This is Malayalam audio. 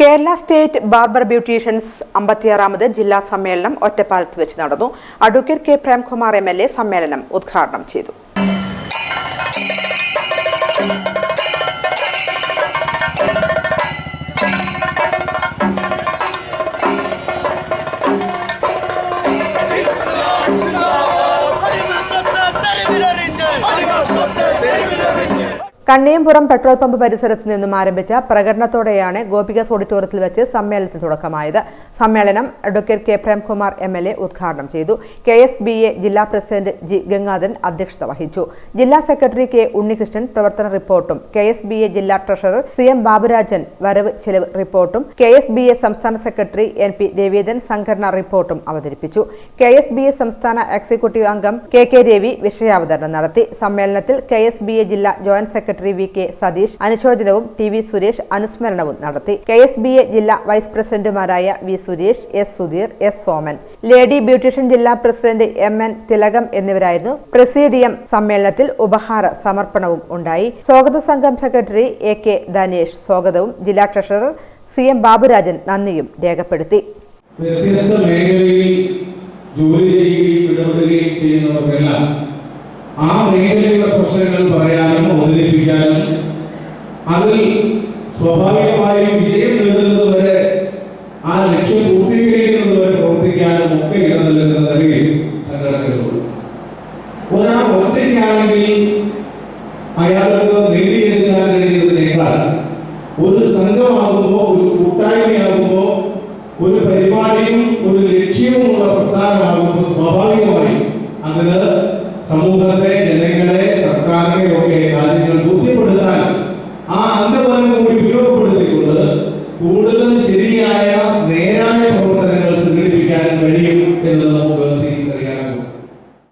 Kerala state barber beauticians അമ്പത്തിയാറാമത് ജില്ലാ സമ്മേളനം ഒറ്റപ്പാലത്ത് വെച്ച് നടന്നു. Advocate K Premkumar M L A സമ്മേളനം ഉദ്ഘാടനം ചെയ്തു. കണ്ണിയമ്പുറം പെട്രോൾ പമ്പ് പരിസരത്ത് നിന്നും ആരംഭിച്ച പ്രകടനത്തോടെയാണ് ഗോപികസ് ഓഡിറ്റോറിയത്തിൽ വെച്ച് സമ്മേളനത്തിന് തുടക്കമായത്. സമ്മേളനം advocate K. Premkumar M. L. A. ഉദ്ഘാടനം ചെയ്തു. കെ. എസ്. ബി. എ. ജില്ലാ പ്രസിഡന്റ് ജി. ഗംഗാധരൻ അധ്യക്ഷത വഹിച്ചു. ജില്ലാ സെക്രട്ടറി കെ. ഉണ്ണികൃഷ്ണൻ പ്രവർത്തന റിപ്പോർട്ടും കെ. എസ്. ബി. എ. ജില്ലാ ട്രഷറർ സി. എം. ബാബുരാജൻ വരവ് ചെലവ് റിപ്പോർട്ടും കെ. എസ്. ബി. എ. സംസ്ഥാന സെക്രട്ടറി എൻ. പി. രവീന്ദ്രൻ സംഘടനാ റിപ്പോർട്ടും അവതരിപ്പിച്ചു. കെ. എസ്. ബി. എ. സംസ്ഥാന എക്സിക്യൂട്ടീവ് അംഗം കെ. കെ. രവി വിഷയാവതരണം നടത്തി. സമ്മേളനത്തിൽ കെ. എസ്. ബി. എ. ജില്ലാ joint secretary V K Satheesh അനുശോചനവും T V Suresh അനുസ്മരണവും നടത്തി. കെ എസ് ബി എ ജില്ലാ വൈസ് പ്രസിഡന്റുമാരായ V Suresh S Sudheer S Soman. Lady beautician ജില്ലാ പ്രസിഡന്റ് എം എൻ തിലകം എന്നിവരായിരുന്നു. പ്രസിഡിയം സമ്മേളനത്തിൽ ഉപഹാര സമർപ്പണവും ഉണ്ടായി. സ്വാഗത സംഘം സെക്രട്ടറി എ കെ ധനേഷ് സ്വാഗതവും ജില്ലാ ട്രഷറർ സി എം ബാബുരാജൻ നന്ദിയും രേഖപ്പെടുത്തി. വ്യത്യസ്ത മേഖലയിൽ ജോലി ചെയ്യുകയും ഇടപെടുകയും ചെയ്യുന്നവർക്കെല്ലാം ആ മേഖലയുടെ പ്രശ്നങ്ങൾ പറയാനും അവതരിപ്പിക്കാനും അതിൽ സ്വാഭാവികമായും വിജയം നേടുന്നതുവരെ ആ ലക്ഷ്യം പൂർത്തീകരിക്കുന്നതുവരെ പ്രവർത്തിക്കാനും ഒക്കെ ഇട നൽകുന്ന നിലയിൽ സംഘടനകളുണ്ട്. ഒരാൾ ഒറ്റയ്ക്കാണെങ്കിൽ അയാൾക്ക് നേടിയെടുക്കാൻ കഴിയുന്നതിനേക്കാൾ ഒരു സംഘമാകുമ്പോൾ ഒരു കൂട്ടായ്മയാകുമ്പോൾ ഒരു പരിപാടിയും ഒരു ലക്ഷ്യവുമുള്ള പ്രസ്ഥാനമാകുമ്പോൾ